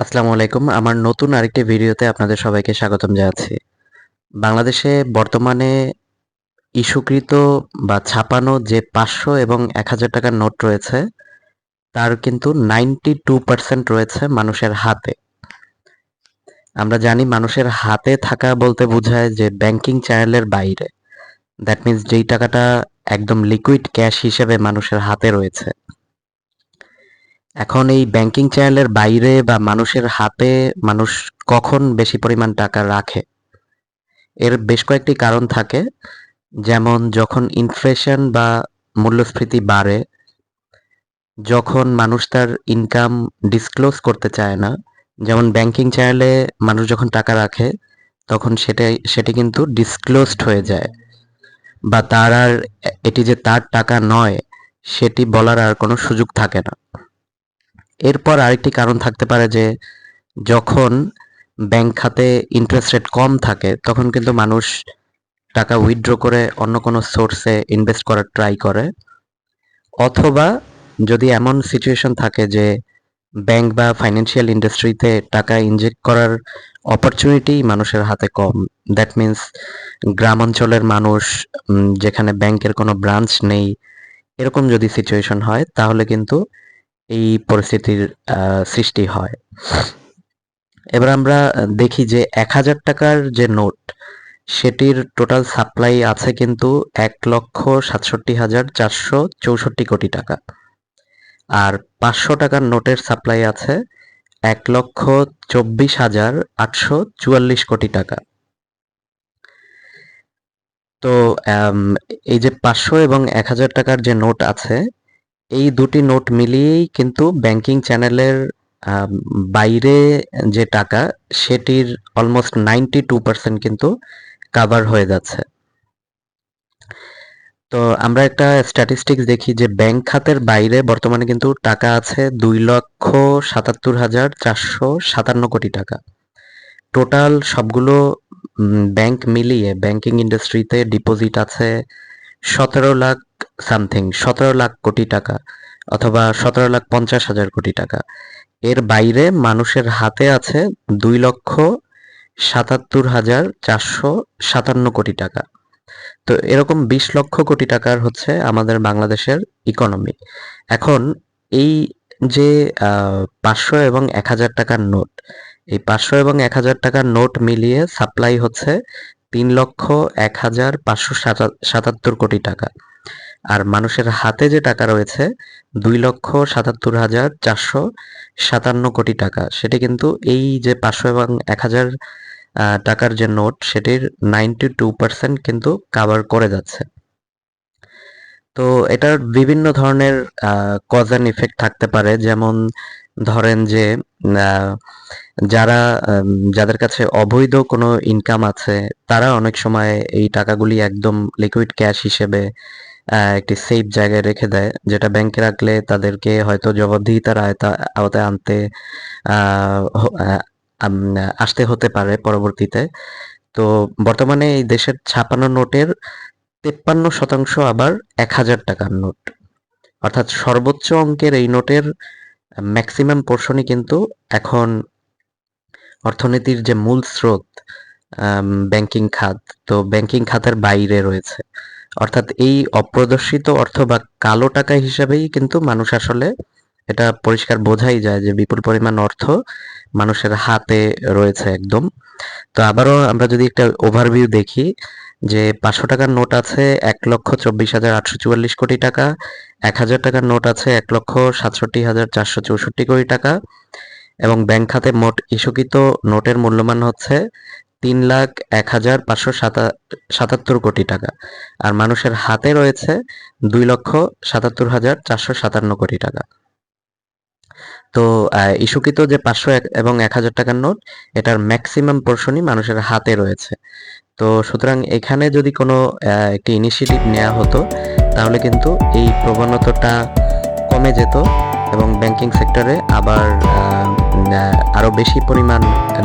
আসসালামু আলাইকুম। আমার নতুন আরেকটি ভিডিওতে আপনাদের সবাইকে স্বাগতম জানাচ্ছি। বাংলাদেশে বর্তমানে ইস্যুকৃত বা ছাপানো যে পাঁচশো এবং এক হাজার টাকার নোট রয়েছে, তার কিন্তু নাইনটি টু পার্সেন্ট রয়েছে মানুষের হাতে। আমরা জানি মানুষের হাতে থাকা বলতে বোঝায় যে ব্যাংকিং চ্যানেলের বাইরে। দ্যাট মিন্স যেই টাকাটা একদম লিকুইড ক্যাশ হিসেবে মানুষের হাতে রয়েছে। এখন এই ব্যাংকিং চ্যানেলের বাইরে বা মানুষের হাতে মানুষ কখন বেশি পরিমাণ টাকা রাখে? এর বেশ কয়েকটি কারণ থাকে। যেমন, যখন ইনফ্লেশন বা মূল্যস্ফীতি বাড়ে, যখন মানুষ তার ইনকাম ডিসক্লোজ করতে চায় না, যেমন ব্যাংকিং চ্যানেলে মানুষ যখন টাকা রাখে, তখন সেটাই সেটি কিন্তু ডিসক্লোজড হয়ে যায়। বা তার আর, এটি যে তার টাকা নয়, সেটি বলার আর কোনো সুযোগ থাকে না। এরপর আরেকটি কারণ থাকতে পারে যে যখন ব্যাংক খাতে ইন্টারেস্ট রেট কম থাকে, তখন কিন্তু মানুষ টাকা উইথড্র করে অন্য কোনো সোর্সে ইনভেস্ট করার ট্রাই করে। অথবা যদি এমন সিচুয়েশন থাকে যে ব্যাংক বা ফাইন্যান্সিয়াল ইন্ডাস্ট্রিতে টাকা ইনজেক্ট করার অপরচুনিটি মানুষের হাতে কম দ্যাট মিন্স গ্রাম অঞ্চলের মানুষ যেখানে ব্যাংকের কোনো ব্রাঞ্চ নেই, এরকম যদি সিচুয়েশন হয়, তাহলে কিন্তু এই পরিস্থিতির সৃষ্টি হয়। এবার আমরা দেখি যে এক হাজার টাকার যে নোট, সেটির টোটাল সাপ্লাই আছে কিন্তু এক লক্ষ সাতষট্টি হাজার চারশো চৌষট্টি কোটি টাকা। আর পাঁচশো টাকার নোটের সাপ্লাই আছে এক লক্ষ চব্বিশ হাজার আটশো চুয়াল্লিশ কোটি টাকা। তো এই যে পাঁচশো এবং এক হাজার টাকার যে নোট আছে এই দুটি নোট মিলিয়েই কিন্তু ব্যাংকিং চ্যানেলের বাইরে যে টাকা, সেটির অলমোস্ট নাইনটি টু পার্সেন্ট কিন্তু কাভার হয়ে যাচ্ছে। তো আমরা একটা স্ট্যাটিস্টিক্স দেখি যে ব্যাংক খাতের বাইরে বর্তমানে কিন্তু টাকা আছে দুই লক্ষ সাতাত্তর হাজার চারশো সাতান্ন কোটি টাকা। টোটাল সবগুলো ব্যাংক মিলিয়ে, ব্যাংকিং ইন্ডাস্ট্রিতে ডিপোজিট আছে সতেরো লাখ সামথিং, সতেরো লাখ কোটি টাকা অথবা সতেরো লাখ পঞ্চাশ হাজার কোটি টাকা। এর বাইরে মানুষের হাতে আছে দুই লক্ষ সাতাত্তর হাজার চারশো সাতান্ন কোটি টাকা। তো এরকম বিশ লক্ষ কোটি টাকার হচ্ছে আমাদের বাংলাদেশের ইকোনমি এখন এই যে পাঁচশো এবং এক হাজার টাকার নোট, এই পাঁচশো এবং এক হাজার টাকার নোট মিলিয়ে সাপ্লাই হচ্ছে তিন লক্ষ এক হাজার পাঁচশো সাতাত্তর কোটি টাকা। আর মানুষের হাতে যে টাকা রয়েছে, দুই লক্ষ সাতাত্তর হাজার চারশো সাতান্ন কোটি টাকা। সেটি কিন্তু এই যে পাঁচশো এবং এক হাজার টাকার যে নোট, সেটির নাইনটি টু পার্সেন্ট কিন্তু কাভার করে যাচ্ছে। তো এটার বিভিন্ন ধরনের কজ অ্যান্ড ইফেক্ট থাকতে পারে। যেমন ধরেন যে যারা যাদের কাছে অবৈধ কোনো ইনকাম আছে, তারা অনেক সময় এই টাকাগুলি একদম লিকুইড ক্যাশ হিসেবে একটি সেফ জায়গায় রেখে দেয়, যেটা ব্যাংকে রাখলে তাদেরকে হয়তো জবাবদিহিতার আওতায় আনতে আসতে হতে পারে পরবর্তীতে। তো বর্তমানে এই দেশের ছাপানো নোটের তেপ্পান্ন শতাংশ আবার এক হাজার টাকার নোট। অর্থাৎ সর্বোচ্চ অঙ্কের এই নোটের ম্যাক্সিমাম পোর্শনই কিন্তু এখন অর্থনীতির যে মূল স্রোত ব্যাংকিং খাত, তো ব্যাংকিং খাতের বাইরে রয়েছে। অর্থাৎ এই অপ্রদর্শিত অর্থ বা কালো টাকা হিসাবেই কিন্তু মানুষ আসলে এটা পরিষ্কার বোঝাই যায় যে বিপুল পরিমাণ অর্থ মানুষের হাতে রয়েছে একদম। তো আবারও আমরা যদি একটা ওভারভিউ দেখি যে পাঁচশো টাকার নোট আছে এক লক্ষ চব্বিশ হাজার আটশো চুয়াল্লিশ কোটি টাকা, এক হাজার টাকার নোট আছে এক লক্ষ সাতষট্টি হাজার চারশো চৌষট্টি কোটি টাকা এবং ব্যাংক খাতে মোট ইস্যুকৃত নোটের মূল্যমান হচ্ছে তিন লাখ এক হাজার পাঁচশো সাতা- সাতাত্তর কোটি টাকা। আর মানুষের হাতে রয়েছে দুই লক্ষ সাতাত্তর হাজার চারশো সাতান্ন কোটি টাকা। তো ইস্যুকৃত যে পাঁচশো এবং এক হাজার টাকার নোট? এটার ম্যাক্সিমাম পোর্শনই মানুষের হাতে রয়েছে। তো সুতরাং এখানে যদি কোনো একটি ইনিশিয়েটিভ নেওয়া হতো, তাহলে কিন্তু এই প্রবণতাটা কমে যেত এবং ব্যাংকিং সেক্টরে আবার আরও বেশি পরিমাণ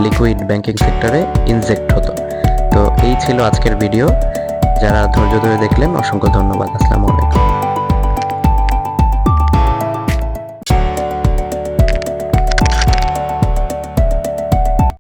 লিকুইড ব্যাংকিং সেক্টরে ইনজেক্ট হতো। তো এই ছিল আজকের ভিডিও যারা ধৈর্য ধরে দেখলেন, অসংখ্য ধন্যবাদ। আসসালামু আলাইকুম।